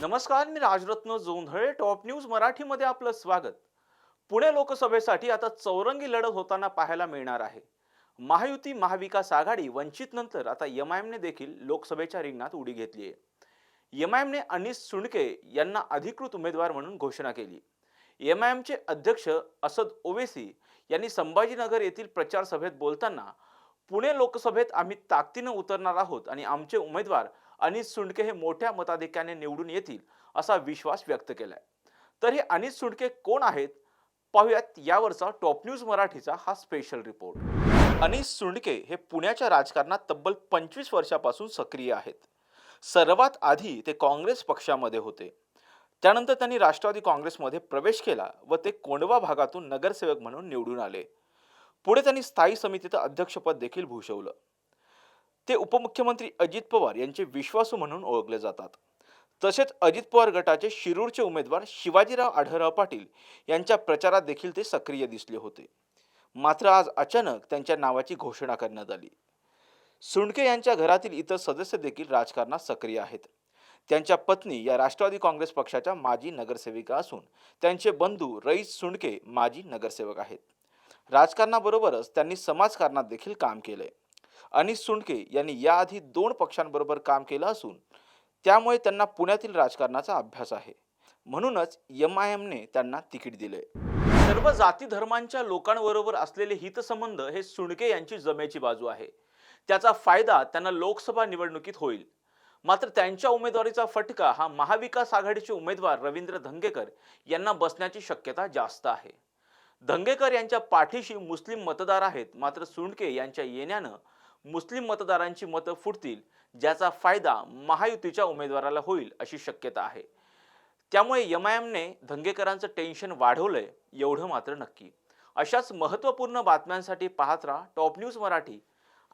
नमस्कार मी Rajratna Jondhale top news मराठीमध्ये आपलं स्वागत. पुणे लोकसभेसाठी आता चौरंगी लढत होताना पाहायला मिळणार आहे. महायुती महाविकास आघाडी वंचित नंतर आता एम आय एमने देखील लोकसभेच्या रिंगणात उडी घेतली आहे एम आय एमने अनिस सुंडके यांना अधिकृत उमेदवार म्हणून घोषणा केली. एम आय एमचे अध्यक्ष असद ओवेसी यांनी संभाजीनगर येथील प्रचार सभेत बोलताना पुणे लोकसभेत आम्ही ताकदीनं उतरणार आहोत आणि आमचे उमेदवार अनित सुंडके हे मोठ्या मताधिक्याने निवडून येतील असा विश्वास व्यक्त केलाय. तर हे अनित सुंडके कोण आहेत? पाहूयात यावरचा टॉप न्यूज मराठीचा हा स्पेशल रिपोर्ट. अनित सुंडके हे पुण्याच्या राजकारणात तब्बल पंचवीस वर्षापासून सक्रिय आहेत. सर्वात आधी ते काँग्रेस पक्षामध्ये होते. त्यानंतर त्यांनी राष्ट्रवादी काँग्रेसमध्ये प्रवेश केला व ते कोंडवा भागातून नगरसेवक म्हणून निवडून आले. पुढे त्यांनी स्थायी समितीचं अध्यक्षपद देखील भूषवलं. ते उपमुख्यमंत्री अजित पवार यांचे विश्वासू म्हणून ओळखले जातात. तसेच अजित पवार गटाचे शिरूरचे उमेदवार शिवाजीराव आढळराव पाटील यांच्या प्रचारात देखील ते सक्रिय दिसले होते. मात्र आज अचानक त्यांच्या नावाची घोषणा करण्यात आली. सुंडके यांच्या घरातील इतर सदस्य देखील राजकारणात सक्रिय आहेत. त्यांच्या पत्नी या राष्ट्रवादी काँग्रेस पक्षाच्या माजी नगरसेविका असून त्यांचे बंधू रईस सुंडके माजी नगरसेवक आहेत. राजकारणाबरोबरच त्यांनी समाजकारणात देखील काम केलंय. अनिस सुंडके यांनी याआधी दोन पक्षांबरोबर काम केलं असून त्यामुळे त्यांना पुण्यातील राजकारणाचा अभ्यास आहे. म्हणूनच एम आय एमने त्यांना तिकीट दिले सर्व जाती धर्मांच्या लोकांबरोबर असलेले हितसंबंध हे सुंडके यांची जमेची बाजू आहे. त्याचा फायदा त्यांना लोकसभा निवडणुकीत होईल. मात्र त्यांच्या उमेदवारीचा फटका हा महाविकास आघाडीचे उमेदवार रवींद्र धंगेकर यांना बसण्याची शक्यता जास्त आहे. धंगेकर यांच्या पाठीशी मुस्लिम मतदार आहेत. मात्र सुंडके यांच्या येण्यानं मुस्लिम मतदारांची मतं फुटतील ज्याचा फायदा महायुतीच्या उमेदवाराला होईल अशी शक्यता आहे. त्यामुळे एम आय एमने धंगेकरांचं टेन्शन वाढवलंय एवढं मात्र नक्की. अशाच महत्त्वपूर्ण बातम्यांसाठी पाहत राहा टॉप न्यूज मराठी.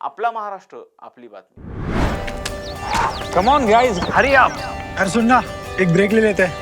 आपला महाराष्ट्र आपली बातमी. Come on guys hurry up अरे सुन ना एक ब्रेक ले लेते हैं.